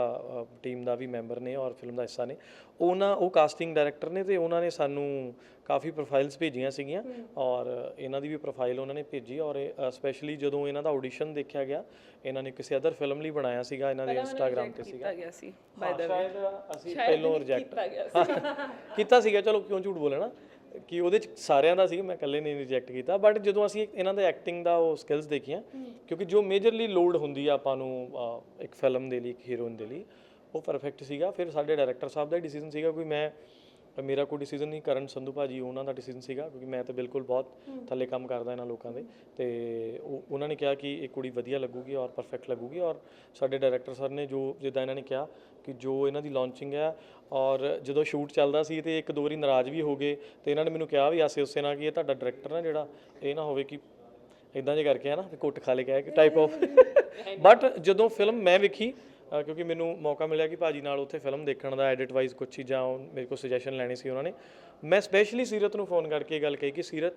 [SPEAKER 3] ਟੀਮ ਦਾ ਵੀ ਮੈਂਬਰ ਨੇ ਔਰ ਫਿਲਮ ਦਾ ਹਿੱਸਾ ਨੇ। ਉਹਨਾਂ ਉਹ ਕਾਸਟਿੰਗ ਡਾਇਰੈਕਟਰ ਨੇ ਤੇ ਉਹਨਾਂ ਨੇ ਸਾਨੂੰ ਕਾਫੀ ਪ੍ਰੋਫਾਈਲਸ ਭੇਜੀਆਂ ਸੀਗੀਆਂ ਔਰ ਇਹਨਾਂ ਦੀ ਵੀ ਪ੍ਰੋਫਾਈਲ ਉਹਨਾਂ ਨੇ ਭੇਜੀ ਔਰ ਸਪੈਸ਼ਲੀ ਜਦੋਂ ਇਹਨਾਂ ਦਾ ਆਡੀਸ਼ਨ ਦੇਖਿਆ ਗਿਆ ਇਹਨਾਂ ਨੇ ਕਿਸੇ ਅਦਰ ਫਿਲਮ ਲਈ ਬਣਾਇਆ ਸੀਗਾ ਇਹਨਾਂ ਦੇ ਇੰਸਟਾਗ੍ਰam ਤੇ ਸੀਗਾ।
[SPEAKER 2] ਕੀਤਾ ਗਿਆ ਸੀ ਬਾਈ ਦਾ
[SPEAKER 3] ਸ਼ਾਇਦ ਅਸੀਂ ਪਹਿਲੋਂ ਰਿਜੈਕਟ
[SPEAKER 2] ਕੀਤਾ ਗਿਆ ਸੀ
[SPEAKER 3] ਕੀਤਾ ਸੀਗਾ ਚਲੋ ਕਿਉਂ ਝੂਠ ਬੋਲਣਾ? ਕਿ ਉਹਦੇ ਚ ਸਾਰਿਆਂ ਦਾ ਸੀ ਮੈਂ ਇਕੱਲੇ ਨੇ ਰਿਜੈਕਟ ਕੀਤਾ ਬਟ ਜਦੋਂ ਅਸੀਂ ਇਹਨਾਂ ਦੇ ਐਕਟਿੰਗ ਦਾ ਉਹ ਸਕਿੱਲਸ ਦੇਖੀਆਂ ਕਿਉਂਕਿ ਜੋ ਮੇਜਰਲੀ ਲੋਡ ਹੁੰਦੀ ਆ ਆਪਾਂ ਨੂੰ ਇੱਕ ਫਿਲਮ ਦੇ ਲਈ ਇੱਕ ਹੀਰੋਇਨ ਦੇ ਲਈ ਉਹ ਪਰਫੈਕਟ ਸੀਗਾ। ਫਿਰ ਸਾਡੇ ਡਾਇਰੈਕਟਰ ਸਾਹਿਬ ਦਾ ਡਿਸੀਜਨ ਸੀਗਾ ਕੋਈ ਮੈਂ ਮੇਰਾ ਕੋਈ ਡਿਸੀਜਨ ਨਹੀਂ ਕਰਨ ਸੰਧੂ ਭਾਜੀ ਉਹਨਾਂ ਦਾ ਡਿਸੀਜਨ ਸੀਗਾ ਕਿਉਂਕਿ ਮੈਂ ਤਾਂ ਬਿਲਕੁਲ ਬਹੁਤ ਥੱਲੇ ਕੰਮ ਕਰਦਾ ਇਹਨਾਂ ਲੋਕਾਂ ਦੇ। ਤੇ ਉਹ ਉਹਨਾਂ ਨੇ ਕਿਹਾ ਕਿ ਇਹ ਕੁੜੀ ਵਧੀਆ ਲੱਗੂਗੀ ਔਰ ਪਰਫੈਕਟ ਲੱਗੂਗੀ ਔਰ ਸਾਡੇ ਡਾਇਰੈਕਟਰ ਸਰ ਨੇ ਜੋ ਜਿੱਦਾਂ ਇਹਨਾਂ ਨੇ ਕਿਹਾ ਕਿ ਜੋ ਇਹਨਾਂ ਦੀ ਲਾਂਚਿੰਗ ਹੈ ਔਰ ਜਦੋਂ ਸ਼ੂਟ ਚੱਲਦਾ ਸੀ ਤੇ ਇੱਕ ਦੋ ਵਾਰੀ ਨਾਰਾਜ਼ ਵੀ ਹੋ ਗਏ ਤੇ ਇਹਨਾਂ ਨੇ ਮੈਨੂੰ ਕਿਹਾ ਵੀ ਆਸੇ ਉਸੇ ਨਾਲ ਕਿ ਇਹ ਤੁਹਾਡਾ ਡਾਇਰੈਕਟਰ ਨਾ ਜਿਹੜਾ ਇਹ ਨਾ ਹੋਵੇ ਕਿ ਇਦਾਂ ਜੇ ਕਰਕੇ ਹੈ ਨਾ ਕੁੱਟ ਖਾ ਲੇ ਕੇ ਕਿ ਟਾਈਪ ਆਫ ਬਟ ਜਦੋਂ ਫਿਲਮ ਮੈਂ ਵੇਖੀ ਕਿਉਂਕਿ ਮੈਨੂੰ ਮੌਕਾ ਮਿਲਿਆ ਕਿ ਭਾਜੀ ਨਾਲ ਉੱਥੇ ਫਿਲਮ ਦੇਖਣ ਦਾ ਐਡਿਟ ਵਾਈਜ਼ ਕੁਝ ਚੀਜ਼ਾਂ ਉਹ ਮੇਰੇ ਕੋਲ ਸੁਜੈਸ਼ਨ ਲੈਣੀ ਸੀ ਉਹਨਾਂ ਨੇ। ਮੈਂ ਸਪੈਸ਼ਲੀ ਸੀਰਤ ਨੂੰ ਫੋਨ ਕਰਕੇ ਇਹ ਗੱਲ ਕਹੀ ਕਿ ਸੀਰਤ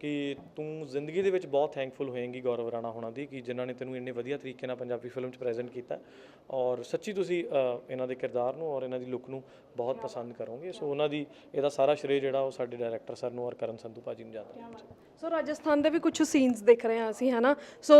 [SPEAKER 3] ਕਿ ਤੂੰ ਜ਼ਿੰਦਗੀ ਦੇ ਵਿੱਚ ਬਹੁਤ ਥੈਂਕਫੁਲ ਹੋਏਂਗੀ ਗੌਰਵ ਰਾਣਾ ਹੋਣਾ ਦੀ ਕਿ ਜਿਨ੍ਹਾਂ ਨੇ ਤੈਨੂੰ ਇੰਨੇ ਵਧੀਆ ਤਰੀਕੇ ਨਾਲ ਪੰਜਾਬੀ ਫਿਲਮ 'ਚ ਪ੍ਰੈਜ਼ੈਂਟ ਕੀਤਾ। ਔਰ ਸੱਚੀ ਤੁਸੀਂ ਇਹਨਾਂ ਦੇ ਕਿਰਦਾਰ ਨੂੰ ਔਰ ਇਹਨਾਂ ਦੀ ਲੁੱਕ ਨੂੰ ਬਹੁਤ ਪਸੰਦ ਕਰੋਗੇ। ਸੋ ਉਹਨਾਂ ਦੀ ਇਹਦਾ ਸਾਰਾ ਸ਼੍ਰੇ ਜਿਹੜਾ ਉਹ ਸਾਡੇ ਡਾਇਰੈਕਟਰ ਸਰ ਨੂੰ ਔਰ ਕਰਨ ਸੰਧੂ ਭਾਜੀ ਨੂੰ ਜਾਂਦਾ
[SPEAKER 1] ਸੋ ਰਾਜਸਥਾਨ ਦੇ ਵੀ ਕੁਝ ਸੀਨਸ ਦੇਖ ਰਹੇ ਹਾਂ ਅਸੀਂ ਹਨਾ? ਸੋ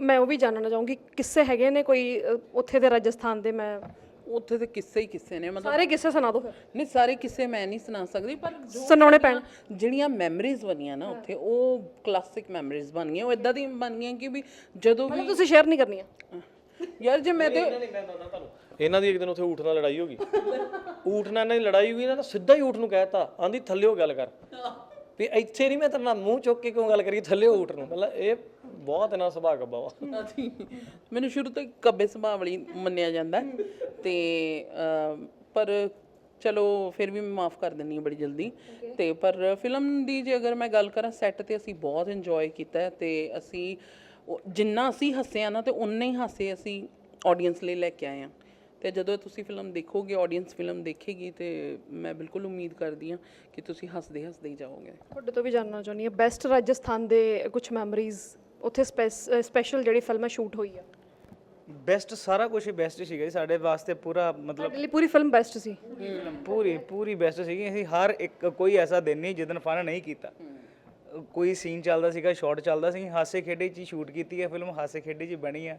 [SPEAKER 1] ਮੈਂ ਉਹ ਵੀ ਜਾਣਨਾ ਚਾਹੂੰਗੀ ਕਿੱਸੇ ਹੈਗੇ ਨੇ ਕੋਈ ਉੱਥੇ ਦੇ ਰਾਜਸਥਾਨ ਦੇ? ਮੈਂ
[SPEAKER 4] ਉੱਥੇ ਤੇ ਕਿੱਸੇ ਹੀ ਕਿੱਸੇ ਨੇ ਮਤਲਬ
[SPEAKER 1] ਸਾਰੇ ਕਿੱਸੇ ਸੁਣਾ ਦਿਓ ਫਿਰ।
[SPEAKER 4] ਨਹੀਂ ਸਾਰੇ ਕਿੱਸੇ ਮੈਂ ਨਹੀਂ ਸੁਣਾ ਸਕਦੀ ਪਰ ਜੋ
[SPEAKER 1] ਸੁਣਾਉਣੇ ਪੈਣ।
[SPEAKER 4] ਜਿਹੜੀਆਂ ਮੈਮਰੀਜ਼ ਬਣੀਆਂ ਨਾ ਉੱਥੇ ਉਹ ਕਲਾਸਿਕ ਮੈਮਰੀਜ਼ ਬਣ ਗਈਆਂ ਉਹ ਇਦਾਂ ਦੀ ਬਣ ਗਈਆਂ ਕਿ ਵੀ ਜਦੋਂ ਵੀ
[SPEAKER 1] ਮਤਲਬ ਤੁਸੀਂ ਸ਼ੇਅਰ ਨਹੀਂ ਕਰਨੀਆਂ।
[SPEAKER 4] ਯਾਰ ਜੇ ਮੈਂ ਤੇ
[SPEAKER 3] ਇਹਨਾਂ ਦੀ ਇੱਕ ਦਿਨ ਉੱਥੇ ਊਠ ਨਾਲ ਲੜਾਈ ਹੋ ਗਈ। ਊਠ ਨਾਲ ਇਹਨਾਂ ਦੀ ਲੜਾਈ ਹੋਈ ਇਹਨਾਂ ਨੇ ਸਿੱਧਾ ਹੀ ਊਠ ਨੂੰ ਕਹਿਤਾ ਆਂਦੀ ਥੱਲਿਓ ਗੱਲ ਕਰ। ਵੀ ਇੱਥੇ ਨਹੀਂ ਮੈਂ ਤੇਰੇ ਨਾਲ ਮੂੰਹ ਚੁੱਕ ਕੇ ਕਿਉਂ ਗੱਲ ਕਰੀ ਥੱਲਿਓ ਊਠ ਨੂੰ। ਮਤਲਬ ਇਹ ਬਹੁਤ ਨਾ ਦਾ
[SPEAKER 4] ਸੁਭਾਅ ਮੈਨੂੰ ਸ਼ੁਰੂ ਤੋਂ ਹੀ ਕੱਬੇ ਸੁਭਾਅ ਵਾਲੀ ਮੰਨਿਆ ਜਾਂਦਾ। ਹੈ ਤੇ ਪਰ ਚਲੋ ਫਿਰ ਵੀ ਮੈਂ ਮਾਫ ਕਰ ਦਿੰਨੀ ਹਾਂ ਬੜੀ ਜਲਦੀ। ਤੇ ਪਰ ਫਿਲਮ ਦੀ ਜੇ ਅਗਰ ਮੈਂ ਗੱਲ ਕਰਾਂ ਸੈੱਟ ਤੇ ਅਸੀਂ ਬਹੁਤ ਇੰਜੋਏ ਕੀਤਾ ਹੈ। ਤੇ ਅਸੀਂ ਜਿੰਨਾ ਅਸੀਂ ਹੱਸੇ ਆ ਨਾ ਤੇ ਉਨੇ ਹੀ ਹਾਸੇ ਅਸੀਂ ਆਡੀਅנס ਲਈ ਲੈ ਕੇ ਆਏ ਆ ਤੇ ਜਦੋਂ ਤੁਸੀਂ ਫਿਲਮ ਦੇਖੋਗੇ ਆਡੀਅנס ਫਿਲਮ ਦੇਖੇਗੀ ਤੇ ਮੈਂ ਬਿਲਕੁਲ ਉਮੀਦ ਕਰਦੀ ਹਾਂ ਕਿ ਤੁਸੀਂ ਹੱਸਦੇ ਹੱਸਦੇ ਹੀ ਜਾਓਗੇ।
[SPEAKER 1] ਤੁਹਾਡੇ ਤੋਂ ਵੀ ਜਾਣਨਾ ਚਾਹੁੰਦੀ ਹਾਂ। ਬੈਸਟ ਰਾਜਸਥਾਨ ਦੇ ਕੁਝ ਮੈਮਰੀਜ਼ ਉੱਥੇ ਸਪੈਸ਼ਲ ਜਿਹੜੀ ਫਿਲਮ ਸ਼ੂਟ ਹੋਈ ਆ।
[SPEAKER 5] ਬੈਸਟ ਸਾਰਾ ਕੁਝ ਬੈਸਟ ਸੀਗਾ ਜੀ ਸਾਡੇ ਵਾਸਤੇ ਪੂਰਾ ਮਤਲਬ
[SPEAKER 1] ਲਈ ਪੂਰੀ ਫਿਲਮ ਬੈਸਟ ਸੀ।
[SPEAKER 5] ਪੂਰੀ ਪੂਰੀ ਬੈਸਟ ਸੀਗੀ। ਅਸੀਂ ਹਰ ਇੱਕ ਕੋਈ ਐਸਾ ਦਿਨ ਨਹੀਂ ਜਿੱਦਨ ਫਨ ਨਹੀਂ ਕੀਤਾ। ਕੋਈ ਸੀਨ ਚੱਲਦਾ ਸੀਗਾ ਸ਼ਾਟ ਚੱਲਦਾ ਸੀ। ਹਾਸੇ ਖੇਡੇ 'ਚ ਸ਼ੂਟ ਕੀਤੀ ਹੈ ਫਿਲਮ ਹਾਸੇ ਖੇਡੇ 'ਚ ਬਣੀ ਹੈ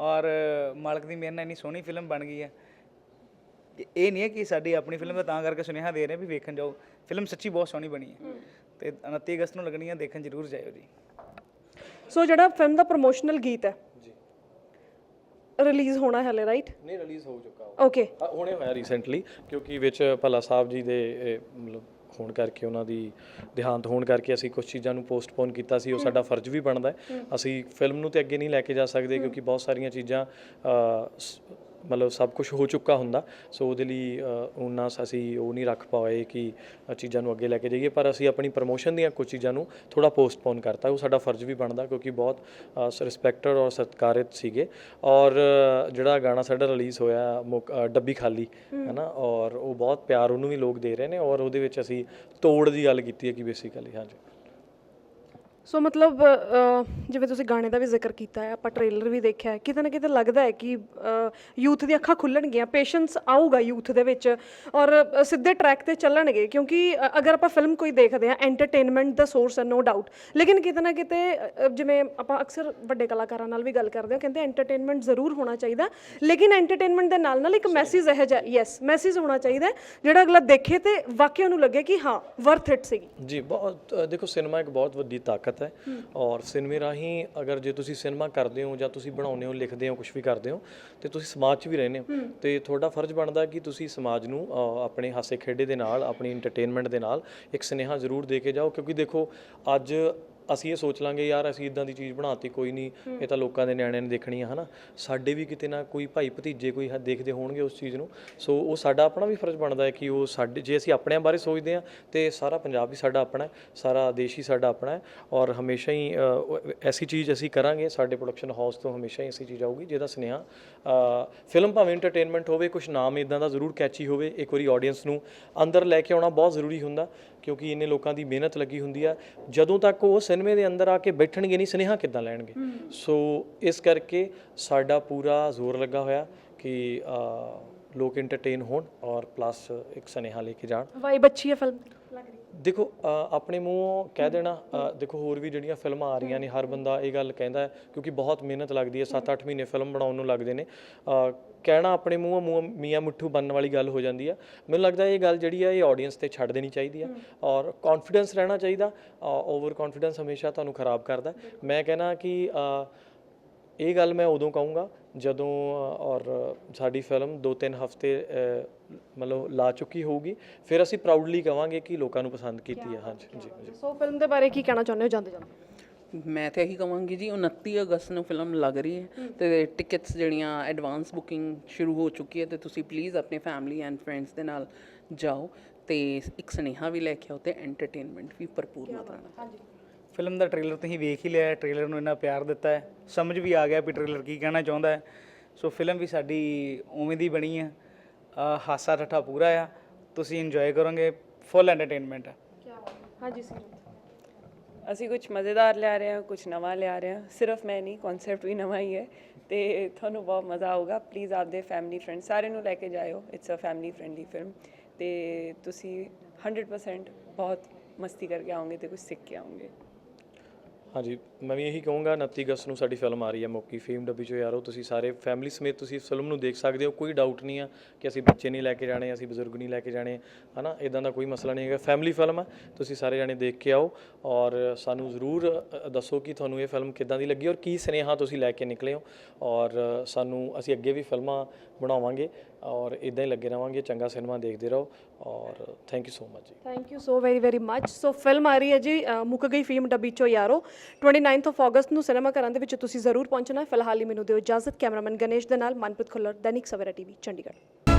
[SPEAKER 5] ਔਰ ਮਾਲਕ ਦੀ ਮਿਹਰ ਨਾਲ ਇੰਨੀ ਸੋਹਣੀ ਫਿਲਮ ਬਣ ਗਈ ਹੈ ਇਹ ਨਹੀਂ ਹੈ ਕਿ ਸਾਡੀ ਆਪਣੀ ਫਿਲਮ ਦਾ ਤਾਂ ਕਰਕੇ ਸੁਨੇਹਾ ਦੇ ਰਹੇ ਵੀ ਵੇਖਣ ਜਾਓ। ਫਿਲਮ ਸੱਚੀ ਬਹੁਤ ਸੋਹਣੀ ਬਣੀ ਹੈ। ਤੇ 29 ਅਗਸਤ ਨੂੰ ਲੱਗਣੀ ਹੈ ਦੇਖਣ ਜ਼ਰੂਰ ਜਾਇਓ ਜੀ।
[SPEAKER 1] ਸੋ ਜਿਹੜਾ ਫਿਲਮ ਦਾ ਪ੍ਰੋਮੋਸ਼ਨਲ ਗੀਤ ਹੈ। ਜੀ। ਰਿਲੀਜ਼ ਹੋਣਾ ਹੈ ਹਲੇ ਰਾਈਟ
[SPEAKER 3] ਨਹੀਂ ਰਿਲੀਜ਼ ਹੋ ਚੁੱਕਾ
[SPEAKER 1] ਓਕੇ
[SPEAKER 3] ਹੁਣੇ ਹੋਇਆ ਰੀਸੈਂਟਲੀ ਕਿਉਂਕਿ ਵਿੱਚ ਭੱਲਾ ਸਾਹਿਬ ਜੀ ਦੇ ਮਤਲਬ ਹੋਣ ਕਰਕੇ ਉਹਨਾਂ ਦੀ ਦੇਹਾਂਤ ਹੋਣ ਕਰਕੇ ਅਸੀਂ ਕੁਝ ਚੀਜ਼ਾਂ ਨੂੰ ਪੋਸਟਪੋਨ ਕੀਤਾ ਸੀ ਉਹ ਸਾਡਾ ਫਰਜ਼ ਵੀ ਬਣਦਾ ਹੈ। ਅਸੀਂ ਫਿਲਮ ਨੂੰ ਤੇ ਅੱਗੇ ਨਹੀਂ ਲੈ ਕੇ ਜਾ ਸਕਦੇ ਕਿਉਂਕਿ ਬਹੁਤ ਸਾਰੀਆਂ ਚੀਜ਼ਾਂ ਮਤਲਬ ਸਭ ਕੁਝ ਹੋ ਚੁੱਕਾ ਹੁੰਦਾ। ਸੋ ਉਹਦੇ ਲਈ ਉਹਨਾਂ ਸ- ਅਸੀਂ ਉਹ ਨਹੀਂ ਰੱਖ ਪਾਏ ਕਿ ਚੀਜ਼ਾਂ ਨੂੰ ਅੱਗੇ ਲੈ ਕੇ ਜਾਈਏ। ਪਰ ਅਸੀਂ ਆਪਣੀ ਪ੍ਰਮੋਸ਼ਨ ਦੀਆਂ ਕੁਝ ਚੀਜ਼ਾਂ ਨੂੰ ਥੋੜਾ ਪੋਸਟਪੋਨ ਕਰਤਾ। ਉਹ ਸਾਡਾ ਫਰਜ਼ ਵੀ ਬਣਦਾ ਕਿਉਂਕਿ ਬਹੁਤ ਰਿਸਪੈਕਟਡ ਔਰ ਸਤਿਕਾਰਿਤ ਸੀਗੇ। ਔਰ ਜਿਹੜਾ ਗਾਣਾ ਸਾਡਾ ਰਿਲੀਜ਼ ਹੋਇਆ ਡੱਬੀ ਖਾਲੀ ਹੈ। ਨਾ ਔਰ ਉਹ ਬਹੁਤ ਪਿਆਰ ਉਹਨੂੰ ਵੀ ਲੋਕ ਦੇ ਰਹੇ ਨੇ। ਔਰ ਉਹਦੇ ਵਿੱਚ ਅਸੀਂ ਤੋੜ ਦੀ ਗੱਲ ਕੀਤੀ ਹੈ ਕਿ ਬੇਸਿਕਲੀ ਹਾਂਜੀ।
[SPEAKER 1] ਸੋ ਮਤਲਬ ਜਿਵੇਂ ਤੁਸੀਂ ਗਾਣੇ ਦਾ ਵੀ ਜ਼ਿਕਰ ਕੀਤਾ ਹੈ ਆਪਾਂ ਟ੍ਰੇਲਰ ਵੀ ਦੇਖਿਆ ਹੈ ਕਿਤੇ ਨਾ ਕਿਤੇ ਲੱਗਦਾ ਹੈ ਕਿ ਯੂਥ ਦੀਆਂ ਅੱਖਾਂ ਖੁੱਲਣਗੀਆਂ ਪੇਸ਼ੈਂਸ ਆਊਗਾ ਯੂਥ ਦੇ ਵਿੱਚ ਔਰ ਸਿੱਧੇ ਟਰੈਕ ਤੇ ਚੱਲਣਗੇ ਕਿਉਂਕਿ ਅਗਰ ਆਪਾਂ ਫਿਲਮ ਕੋਈ ਦੇਖਦੇ ਹਾਂ ਐਂਟਰਟੇਨਮੈਂਟ ਦਾ ਸੋਰਸ ਹੈ ਨੋ ਡਾਊਟ ਲੇਕਿਨ ਕਿਤੇ ਨਾ ਕਿਤੇ ਜਿਵੇਂ ਆਪਾਂ ਅਕਸਰ ਵੱਡੇ ਕਲਾਕਾਰਾਂ ਨਾਲ ਵੀ ਗੱਲ ਕਰਦੇ ਹਾਂ ਕਹਿੰਦੇ ਐਂਟਰਟੇਨਮੈਂਟ ਜ਼ਰੂਰ ਹੋਣਾ ਚਾਹੀਦਾ ਲੇਕਿਨ ਐਂਟਰਟੇਨਮੈਂਟ ਦੇ ਨਾਲ ਨਾਲ ਇੱਕ ਮੈਸੇਜ ਇਹ ਜਿਹਾ ਯੈਸ ਮੈਸੇਜ ਹੋਣਾ ਚਾਹੀਦਾ ਜਿਹੜਾ ਅਗਲਾ ਦੇਖੇ ਤੇ ਵਾਕਿਆ ਨੂੰ ਲੱਗੇ ਕਿ ਹਾਂ ਵਰਥ ਇਟ ਸੀਗੀ।
[SPEAKER 3] ਜੀ ਬਹੁਤ ਦੇਖੋ ਸਿਨੇਮਾ ਇੱਕ ਬਹੁਤ ਵੱਡੀ ਤਾਕਤ ਤਾਕਤ ਹੈ। ਔਰ ਸਿਨੇਮੇ ਰਾਹੀਂ ਅਗਰ ਜੇ ਤੁਸੀਂ ਸਿਨੇਮਾ ਕਰਦੇ ਹੋ ਜਾਂ ਤੁਸੀਂ ਬਣਾਉਂਦੇ ਹੋ ਲਿਖਦੇ ਹੋ ਕੁਝ ਵੀ ਕਰਦੇ ਹੋ ਤੇ ਤੁਸੀਂ ਸਮਾਜ 'ਚ ਵੀ ਰਹਿੰਦੇ ਹੋ। ਤੇ ਤੁਹਾਡਾ ਫਰਜ਼ ਬਣਦਾ ਕਿ ਤੁਸੀਂ ਸਮਾਜ ਨੂੰ ਆਪਣੇ ਹਾਸੇ ਖੇਡੇ ਦੇ ਨਾਲ ਆਪਣੀ ਐਂਟਰਟੇਨਮੈਂਟ ਦੇ ਨਾਲ ਇੱਕ ਸੁਨੇਹਾ ਜ਼ਰੂਰ ਦੇ ਕੇ ਜਾਓ। ਕਿਉਂਕਿ ਦੇਖੋ ਅੱਜ ਅਸੀਂ ਇਹ ਸੋਚ ਲਾਂਗੇ ਯਾਰ ਅਸੀਂ ਇਦਾਂ ਦੀ ਚੀਜ਼ ਬਣਾਤੀ ਕੋਈ ਨਹੀਂ ਇਹ ਤਾਂ ਲੋਕਾਂ ਦੇ ਨਿਆਣਿਆਂ ਨੇ ਦੇਖਣੀ ਆ ਹਨਾ? ਸਾਡੇ ਵੀ ਕਿਤੇ ਨਾ ਕੋਈ ਭਾਈ ਭਤੀਜੇ ਕੋਈ ਹ- ਦੇਖਦੇ ਹੋਣਗੇ ਉਸ ਚੀਜ਼ ਨੂੰ। ਸੋ ਉਹ ਸਾਡਾ ਆਪਣਾ ਵੀ ਫਰਜ਼ ਬਣਦਾ ਹੈ ਕਿ ਉਹ ਸਾਡੇ ਜੇ ਅਸੀਂ ਆਪਣਿਆਂ ਬਾਰੇ ਸੋਚਦੇ ਹਾਂ ਤੇ ਸਾਰਾ ਪੰਜਾਬ ਵੀ ਸਾਡਾ ਆਪਣਾ ਹੈ ਸਾਰਾ ਦੇਸ਼ ਹੀ ਸਾਡਾ ਆਪਣਾ ਹੈ ਔਰ ਹਮੇਸ਼ਾ ਹੀ ਅ, ਉਹ- ਐਸੀ ਚੀਜ਼ ਅਸੀਂ ਕਰਾਂਗੇ ਸਾਡੇ ਪ੍ਰੋਡਕਸ਼ਨ ਹਾਊਸ ਤੋਂ ਹਮੇਸ਼ਾ ਹੀ ਐਸੀ ਚੀਜ਼ ਆਊਗੀ ਜਿਹਦਾ ਸੁਨੇਹਾ ਫਿਲਮ ਭਾਵੇਂ ਐਂਟਰਟੇਨਮੈਂਟ ਹੋਵੇ ਕੁਝ ਨਾਮ ਇਦਾਂ ਦਾ ਜ਼ਰੂਰ ਕੈਚੀ ਹੋਵੇ ਇੱਕ ਵਾਰੀ ਆਡੀਅנס ਨੂੰ ਅੰਦਰ ਲੈ ਕੇ ਆਉਣਾ ਬਹੁਤ ਜ਼ਰੂਰੀ ਹੁੰਦਾ। ਕਿਉਂਕਿ ਇੰਨੇ ਲੋਕਾਂ ਦੀ ਮਿਹਨਤ ਲੱਗੀ ਹੁੰਦੀ ਆ। ਜਦੋਂ ਤੱਕ ਉਹ ਸਿਨੇਮੇ ਦੇ ਅੰਦਰ ਆ ਕੇ ਬੈਠਣਗੇ ਨਹੀਂ ਸੁਨੇਹਾ ਕਿੱਦਾਂ ਲੈਣਗੇ? ਸੋ ਇਸ ਕਰਕੇ ਸਾਡਾ ਪੂਰਾ ਜ਼ੋਰ ਲੱਗਾ ਹੋਇਆ ਕਿ ਲੋਕ ਐਂਟਰਟੇਨ ਹੋਣ ਔਰ ਪਲੱਸ ਇੱਕ ਸੁਨੇਹਾ ਲੈ ਕੇ ਜਾਣ।
[SPEAKER 1] ਵਾਈਬ ਅੱਛੀ ਹੈ ਫਿਲਮ ਲੱਗ ਰਹੀ।
[SPEAKER 3] ਦੇਖੋ ਆਪਣੇ ਮੂੰਹੋਂ ਕਹਿ ਦੇਣਾ ਦੇਖੋ ਹੋਰ ਵੀ ਜਿਹੜੀਆਂ ਫਿਲਮਾਂ ਆ ਰਹੀਆਂ ਨੇ ਹਰ ਬੰਦਾ ਇਹ ਗੱਲ ਕਹਿੰਦਾ ਹੈ ਕਿਉਂਕਿ ਬਹੁਤ ਮਿਹਨਤ ਲੱਗਦੀ ਹੈ 7-8 ਮਹੀਨੇ ਫਿਲਮ ਬਣਾਉਣ ਨੂੰ ਲੱਗਦੇ ਨੇ। ਕਹਿਣਾ ਆਪਣੇ ਮੂੰਹੋਂ ਮੂੰਹ ਮੀਆਂ ਮਿੱਠੂ ਬਣਨ ਵਾਲੀ ਗੱਲ ਹੋ ਜਾਂਦੀ ਆ ਮੈਨੂੰ ਲੱਗਦਾ ਇਹ ਗੱਲ ਜਿਹੜੀ ਆ ਇਹ ਆਡੀਅנס ਤੇ ਛੱਡ ਦੇਣੀ ਚਾਹੀਦੀ ਆ ਔਰ ਕੌਨਫੀਡੈਂਸ ਰਹਿਣਾ ਚਾਹੀਦਾ ਓਵਰ ਕੌਨਫੀਡੈਂਸ ਹਮੇਸ਼ਾ ਤੁਹਾਨੂੰ ਖਰਾਬ ਕਰਦਾ। ਮੈਂ ਕਹਿਣਾ ਕਿ ਇਹ ਗੱਲ ਮੈਂ ਉਦੋਂ ਕਹੂੰਗਾ ਜਦੋਂ ਔਰ ਸਾਡੀ ਫਿਲਮ 2-3 ਹਫ਼ਤੇ ਮਤਲਬ ਲਾ ਚੁੱਕੀ ਹੋਊਗੀ ਫਿਰ ਅਸੀਂ ਪ੍ਰਾਊਡਲੀ ਕਵਾਂਗੇ ਕਿ ਲੋਕਾਂ ਨੂੰ ਪਸੰਦ ਕੀਤੀ ਹੈ ਹਾਂਜੀ ਜੀ ਜੀ।
[SPEAKER 1] ਸੋ ਫਿਲਮ ਦੇ ਬਾਰੇ ਕੀ ਕਹਿਣਾ ਚਾਹੁੰਦੇ ਹੋ? ਜਾਂਦੇ ਜਾਂਦੇ।
[SPEAKER 4] ਮੈਂ ਤਾਂ ਇਹੀ ਕਹਾਂਗੀ ਜੀ 29 ਅਗਸਤ ਨੂੰ ਫਿਲਮ ਲੱਗ ਰਹੀ ਹੈ ਤੇ ਟਿਕਟਸ ਜਿਹੜੀਆਂ ਐਡਵਾਂਸ ਬੁਕਿੰਗ ਸ਼ੁਰੂ ਹੋ ਚੁੱਕੀ ਹੈ ਤੇ ਤੁਸੀਂ ਪਲੀਜ਼ ਆਪਣੇ ਫੈਮਿਲੀ ਐਂਡ ਫਰੈਂਡਸ ਦੇ ਨਾਲ ਜਾਓ ਤੇ ਇੱਕ ਸੁਨੇਹਾ ਵੀ ਲੈ ਕੇ ਆਓ ਤੇ ਐਂਟਰਟੇਨਮੈਂਟ ਵੀ ਭਰਪੂਰ ਮਾਤਰਾ ਨਾਲ।
[SPEAKER 5] ਫਿਲਮ ਦਾ ਟ੍ਰੇਲਰ ਤੁਸੀਂ ਵੇਖ ਹੀ ਲਿਆ ਹੈ ਟ੍ਰੇਲਰ ਨੂੰ ਇੰਨਾ ਪਿਆਰ ਦਿੱਤਾ ਹੈ। ਸਮਝ ਵੀ ਆ ਗਿਆ ਵੀ ਟ੍ਰੇਲਰ ਕੀ ਕਹਿਣਾ ਚਾਹੁੰਦਾ ਹੈ। ਸੋ ਫਿਲਮ ਵੀ ਸਾਡੀ ਉਵੇਂ ਦੀ ਬਣੀ ਹੈ। ਅ, ਹਾਸਾ ਠੱਠਾ ਪੂਰਾ ਆ। ਤੁਸੀਂ ਇੰਜੋਏ ਕਰੋਗੇ। ਫੁੱਲ ਐਂਟਰਟੇਨਮੈਂਟ ਹੈ
[SPEAKER 1] ਹਾਂਜੀ ਸਰ
[SPEAKER 2] ਅਸੀਂ ਕੁਝ ਮਜ਼ੇਦਾਰ ਲਿਆ ਰਹੇ ਹਾਂ ਕੁਝ ਨਵਾਂ ਲਿਆ ਰਹੇ ਹਾਂ। ਸਿਰਫ ਮੈਂ ਨਹੀਂ ਕਨਸੈਪਟ ਵੀ ਨਵਾਂ ਹੀ ਹੈ। ਤੇ ਤੁਹਾਨੂੰ ਬਹੁਤ ਮਜ਼ਾ ਆਊਗਾ। ਪਲੀਜ਼ ਆਪਦੇ ਫੈਮਿਲੀ ਫਰੈਂਡ ਸਾਰੇ ਨੂੰ ਲੈ ਕੇ ਜਾਇਓ। It's a family friendly film ਤੇ ਤੁਸੀਂ 100% ਬਹੁਤ ਮਸਤੀ ਕਰਕੇ ਆਓਗੇ ਤੇ ਕੁਝ ਸਿੱਖ ਕੇ ਆਓਗੇ।
[SPEAKER 3] ਹਾਂਜੀ, ਮੈਂ ਵੀ ਇਹੀ ਕਹੂੰਗਾ 29 ਅਗਸਤ ਨੂੰ ਸਾਡੀ ਫਿਲਮ ਆ ਰਹੀ ਹੈ ਮੌਕੀ ਫੇਮ ਡੱਬੀ ਚੋ ਯਾਰੋ ਤੁਸੀਂ ਸਾਰੇ ਫੈਮਿਲੀ ਸਮੇਤ ਤੁਸੀਂ ਇਸ ਫਿਲਮ ਨੂੰ ਦੇਖ ਸਕਦੇ ਹੋ, ਕੋਈ ਡਾਊਟ ਨਹੀਂ ਆ ਕਿ ਅਸੀਂ ਬੱਚੇ ਨਹੀਂ ਲੈ ਕੇ ਜਾਣੇ, ਅਸੀਂ ਬਜ਼ੁਰਗ ਨਹੀਂ ਲੈ ਕੇ ਜਾਣੇ, ਹਨਾ ਇਦਾਂ ਦਾ ਕੋਈ ਮਸਲਾ ਨਹੀਂ ਹੈਗਾ। ਫੈਮਿਲੀ ਫਿਲਮ ਹੈ ਤੁਸੀਂ ਸਾਰੇ ਜਾਣੇ ਦੇਖ ਕੇ ਆਓ ਔਰ ਸਾਨੂੰ ਜ਼ਰੂਰ ਦੱਸੋ ਕਿ ਤੁਹਾਨੂੰ ਇਹ ਫਿਲਮ ਕਿੱਦਾਂ ਦੀ ਲੱਗੀ ਔਰ ਕੀ ਸੁਨੇਹਾ ਤੁਸੀਂ ਲੈ ਕੇ ਨਿਕਲੇ ਹੋ ਔਰ ਸਾਨੂੰ, ਅਸੀਂ ਅੱਗੇ ਵੀ ਫਿਲਮਾਂ ਬਣਾਵਾਂਗੇ ਔਰ ਇਦਾਂ ਹੀ ਲੱਗੇ ਰਵਾਂਗੇ ਚੰਗਾ ਸਿਨੇਮਾ ਦੇਖਦੇ ਰਹੋ ਔਰ ਥੈਂਕ ਯੂ ਸੋ ਮਚ ਜੀ।
[SPEAKER 1] Thank you so very very much so film ਆ ਰਹੀ ਹੈ ਜੀ ਅ, ਮੁੱਕ ਗਈ ਫੀਮ ਡੱਬੀ ਚੋ ਯਾਰੋ। 29th ਆਫ ਅਗਸਤ ਨੂੰ ਸਿਨੇਮਾ ਘਰਾਂ ਦੇ ਵਿੱਚ ਤੁਸੀਂ ਜ਼ਰੂਰ ਪਹੁੰਚਣਾ ਫਿਲਹਾਲ ਹੀ ਮੈਨੂੰ ਦਿਓ ਇਜਾਜ਼ਤ। ਕੈਮਰਾਮੈਨ ਗਣੇਸ਼ ਦੇ ਨਾਲ ਮਨਪ੍ਰੀਤ ਖੁੱਲਰ ਦੈਨਿਕ ਸਵੇਰਾ ਟੀਵੀ ਚੰਡੀਗੜ੍ਹ।